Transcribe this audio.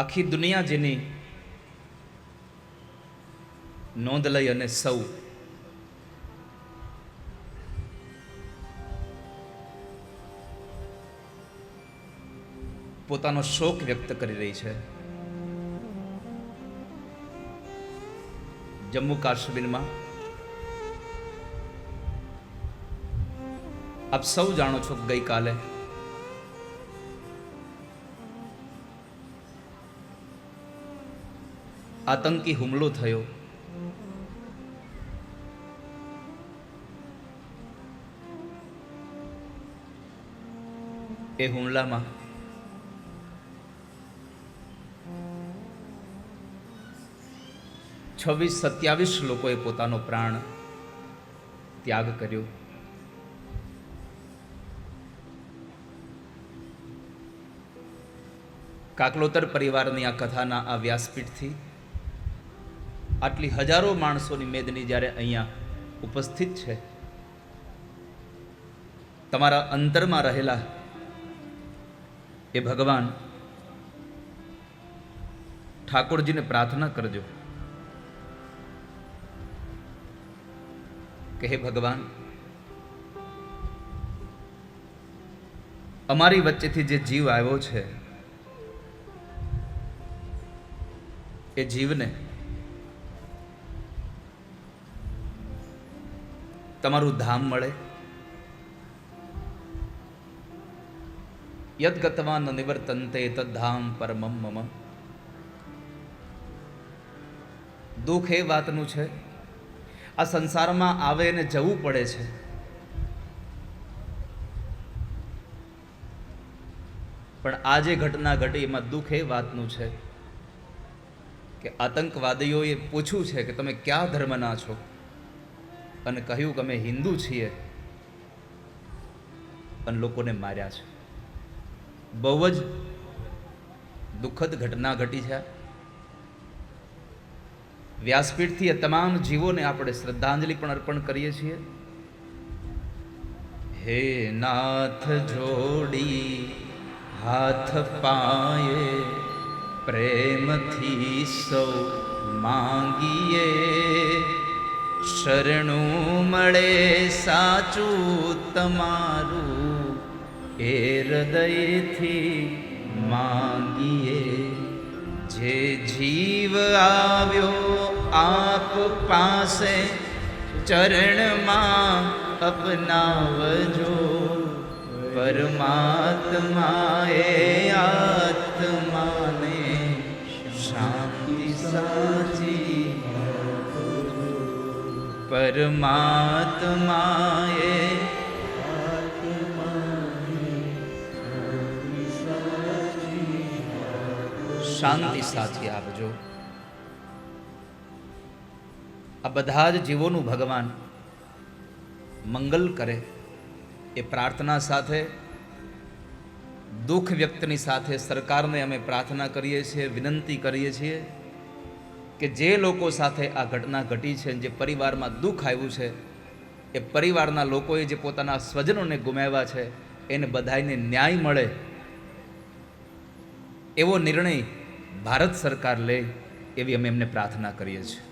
આખી દુનિયા જેની નોંધ લઈ અને સૌ પોતાનો શોક વ્યક્ત કરી રહી છે. જમ્મુ કાશ્મીરમાં આપ સૌ જાણો છો ગઈકાલે ગઈકાલે આતંકી હુમલો થયો. એ હુમલામાં છવ્વીસ સત્યાવીસ લોકોએ પોતાનો પ્રાણ ત્યાગ કર્યો. કાકલોતર પરિવારની આ કથાના આ વ્યાસપીઠથી આટલી હજારો માણસોની મેદની જ્યારે અહીંયા ઉપસ્થિત છે, તમારા અંતરમાં રહેલા એ ભગવાન ઠાકોરજીને પ્રાર્થના કરજો કે હે ભગવાન, અમારી વચ્ચેથી જે જીવ આવ્યો છે, એ જીવને તમારું ધામ મળે. યદગતવા ન નિવર્તન્તે તદ્ધામ પરમમ મમ. દુઃખ એ વાતનું છે. આ સંસારમાં આવે ને જવું પડે છે. પણ આ જે ઘટના ઘટી એમાં દુઃખ એ વાતનું છે કે આતંકવાદીઓએ પૂછ્યું છે કે તમે કયા ધર્મના છો? અને કહ્યું કે અમે હિન્દુ છીએ. અને લોકોને માર્યા છે. બહુ જ દુઃખદ ઘટના ઘટી છે વ્યાસપીઠથી એ તમામ જીવોને આપણે શ્રદ્ધાંજલિ પણ અર્પણ કરીએ છીએ. હે નાથ જોડી, હાથ પાયે, પ્રેમથી સૌ માંગીએ. શરણું મળે સાચું તમારું. એ હૃદયથી માંગીએ. જે જીવ આવ્યો આપ પાસે ચરણમાં અપનાવજો. પરમાત્માએ આત્માને શાંતિ સાચી પરમાત્માએ શાંતિ સાચી આપજો આ બધા જ જીવોનું ભગવાન મંગલ કરે એ પ્રાર્થના સાથે દુઃખ વ્યક્તની સાથે સરકારને અમે પ્રાર્થના કરીએ છીએ વિનંતી કરીએ છીએ કે જે લોકો સાથે આ ઘટના ઘટી છે જે પરિવારમાં દુઃખ આવ્યું છે, એ પરિવારના લોકોએ જે પોતાના સ્વજનોને ગુમાવ્યા છે, એને બધાને ન્યાય મળે એવો નિર્ણય ભારત સરકાર લે એવી અમે એમને પ્રાર્થના કરીએ છીએ.